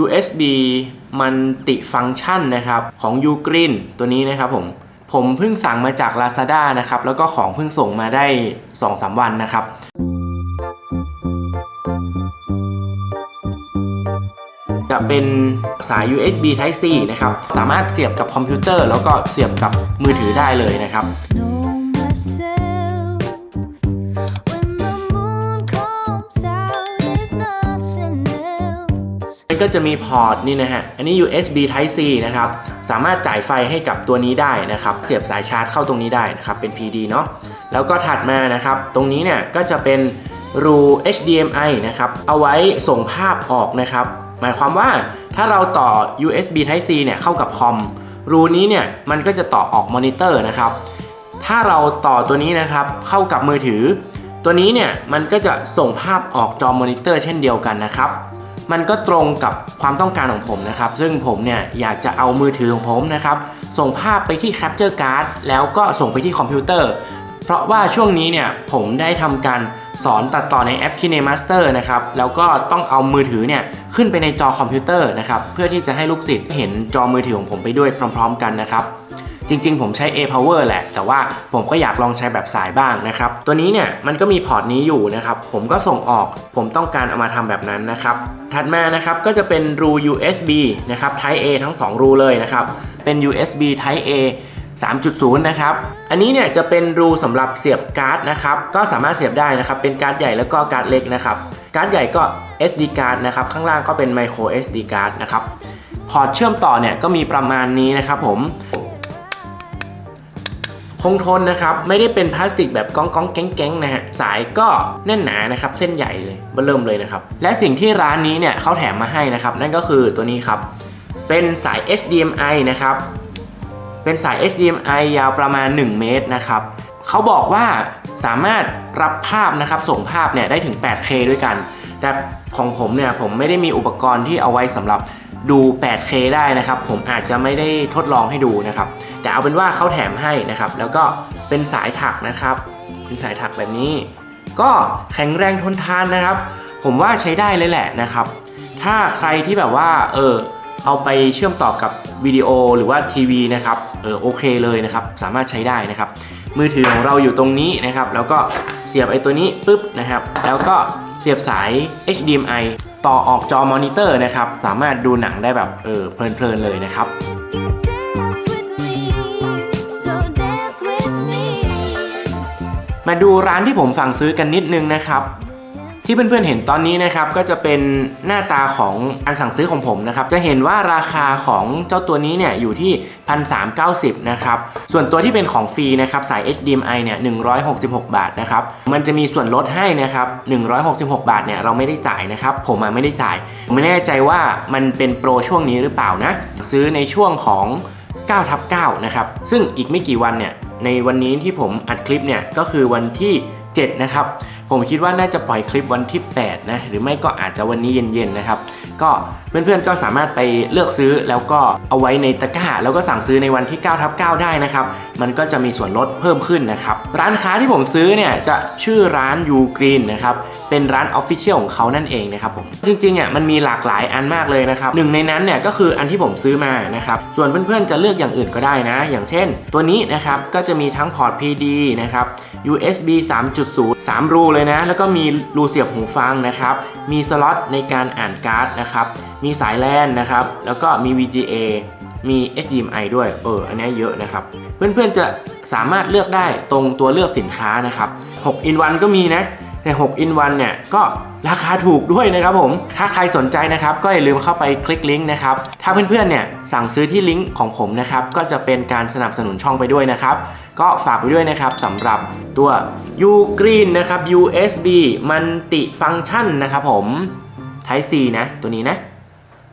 USB Multi-Function นะครับของ Ugreen ตัวนี้นะครับผมผมเพิ่งสั่งมาจาก Lazada นะครับแล้วก็ของเพิ่งส่งมาได้ 2-3 วันนะครับจะเป็นสาย USB Type C นะครับ สามารถเสียบกับคอมพิวเตอร์ แล้วก็เสียบกับมือถือได้เลยนะครับ ก็จะมีพอร์ตนี่นะฮะ อันนี้ USB Type C นะครับ สามารถจ่ายไฟให้กับตัวนี้ได้นะครับ เสียบสายชาร์จเข้าตรงนี้ได้นะครับ เป็น PD เนาะ แล้วก็ถัดมานะครับ ตรงนี้เนี่ยก็จะเป็นรู HDMI นะครับ เอาไว้ส่งภาพออกนะครับ หมายความว่าถ้าเราต่อ USB Type C เนี่ยเข้ากับคอม รูนี้เนี่ยมันก็จะต่อออกมอนิเตอร์นะครับ ถ้าเราต่อตัวนี้นะครับเข้ากับมือถือ ตัวนี้เนี่ยมันก็จะส่งภาพออกจอมอนิเตอร์เช่นเดียวกันนะครับ มันก็ตรงกับความต้องการของผมนะครับ ซึ่งผมเนี่ยอยากจะเอามือถือของผมนะครับ ส่งภาพไปที่ Capture Card แล้วก็ส่งไปที่คอมพิวเตอร์ เพราะว่าช่วงนี้เนี่ยผมได้ทำการ สอนตัดต่อในแอป KineMaster นะครับ แล้วก็ต้องเอามือถือเนี่ยขึ้นไปในจอคอมพิวเตอร์นะครับ เพื่อที่จะให้ลูกศิษย์เห็นจอมือถือของผมไปด้วยพร้อม ๆ กันนะครับจริงๆ ผมใช้ A power แหละ แต่ว่าผมก็อยากลองใช้แบบสายบ้างนะครับ ตัวนี้เนี่ยมันก็มีพอร์ตนี้อยู่นะครับ ผมก็ส่งออก ผมต้องการเอามาทำแบบนั้นนะครับ ถัดมานะครับก็จะเป็นรู USB นะครับ Type A ทั้ง 2 รูเลยนะครับ เป็น USB Type A 3.0 นะครับ อันนี้เนี่ยจะเป็นรูสำหรับเสียบการ์ดนะครับ ก็สามารถเสียบได้นะครับ เป็นการ์ดใหญ่แล้วก็การ์ดเล็กนะครับ การ์ดใหญ่ก็ SD card นะครับ ข้างล่างก็เป็น micro SD card นะครับ พอร์ตเชื่อมต่อเนี่ยก็มีประมาณนี้นะครับผม คงทนนะครับ ไม่ได้เป็นพลาสติกแบบก้องก้องแก๊งแก๊งๆนะฮะ สายก็แน่นหนานะครับ เส้นใหญ่เลยเบิ่มเลยนะครับ และสิ่งที่ร้านนี้เนี่ยเขาแถมมาให้นะครับ นั่นก็คือตัวนี้ครับ เป็นสาย HDMI นะครับ เป็นสาย HDMI ยาวประมาณ 1 เมตรนะครับเขาบอกว่าสามารถรับภาพนะครับส่งภาพเนี่ยได้ถึง 8K ด้วยกัน แต่ของผมเนี่ยผมไม่ได้มีอุปกรณ์ที่เอาไว้สำหรับดู 8K ได้นะครับ ผมอาจจะไม่ได้ทดลองให้ดูนะครับ แต่เอาเป็นว่าเขาแถมให้นะครับ แล้วก็เป็นสายถักนะครับ เป็นสายถักแบบนี้ ก็แข็งแรงทนทานนะครับ ผมว่าใช้ได้เลยแหละนะครับ ถ้าใครที่แบบว่า เออ เอาไปเชื่อมต่อกับวิดีโอหรือว่าทีวีนะครับเออโอเคเลยนะครับ สามารถใช้ได้นะครับ มือถือของเราอยู่ตรงนี้นะครับ แล้วก็เสียบไอ้ตัวนี้ปุ๊บนะครับ แล้วก็เสียบสาย HDMI ต่อออกจอมอนิเตอร์นะครับ สามารถดูหนังได้แบบเออเพลินๆเลยนะครับ You dance with me, so dance with me. มาดูร้านที่ผมสั่งซื้อกันนิดนึงนะครับ ที่เพื่อนๆเห็นตอนนี้นะครับก็จะเป็นหน้าตาของการสั่งซื้อของผมนะครับจะเห็นว่าราคาของเจ้าตัวนี้เนี่ยอยู่ที่ 1,390นะครับส่วนตัวที่เป็นของฟรีนะครับสาย HDMI เนี่ย166 บาทนะครับมันจะมีส่วนลดให้นะครับ166 บาทเนี่ยเราไม่ได้จ่ายนะครับผมไม่ได้จ่ายผมไม่แน่ใจว่ามันเป็นโปรช่วงนี้หรือเปล่านะซื้อในช่วงของ9ทับ9นะครับซึ่งอีกไม่กี่วันเนี่ยในวันนี้ที่ผมอัดคลิปเนี่ยก็คือวันที่7นะครับ ผมคิดว่าน่าจะปล่อยคลิปวันที่ 8 นะ หรือไม่ก็อาจจะวันนี้เย็นๆนะครับก็เพื่อนๆก็สามารถไปเลือกซื้อแล้วก็เอาไว้ในตะกร้า แล้วก็สั่งซื้อในวันที่9ทับ9ได้นะครับมันก็จะมีส่วนลดเพิ่มขึ้นนะครับร้านค้าที่ผมซื้อเนี่ยจะชื่อร้าน U Green นะครับเป็นร้านออฟฟิเชียลของเขานั่นเองนะครับผมจริงๆอะมันมีหลากหลายอันมากเลยนะครับหนึ่งในนั้นเนี่ยก็คืออันที่ผมซื้อมานะครับส่วนเพื่อนๆจะเลือกอย่างอื่นก็ได้นะ อย่างเช่น ตัวนี้นะครับก็จะมีทั้งพอร์ต PD นะครับ USB 3.0 3รูเลยนะ แล้วก็มีรูเสียบหูฟังนะครับมีสล็อตในการอ่านการ์ดนะครับ มีสายแลนนะครับ แล้วก็มี VGA มี HDMI ด้วย เออ อันนี้เยอะนะครับ เพื่อนๆจะสามารถเลือกได้ตรงตัวเลือกสินค้านะครับ6 in 1ก็มีนะ แต่6 in 1เนี่ยก็ราคาถูกด้วยนะครับผม ถ้าใครสนใจนะครับ ก็อย่าลืมเข้าไปคลิกลิงก์นะครับ ถ้าเพื่อนๆเนี่ยสั่งซื้อที่ลิงก์ของผมนะครับ ก็จะเป็นการสนับสนุนช่องไปด้วยนะครับ ก็ฝากไปด้วยนะครับสำหรับตัว U Green นะครับ USB Multi Function นะครับผม Type C นะ ตัวนี้นะ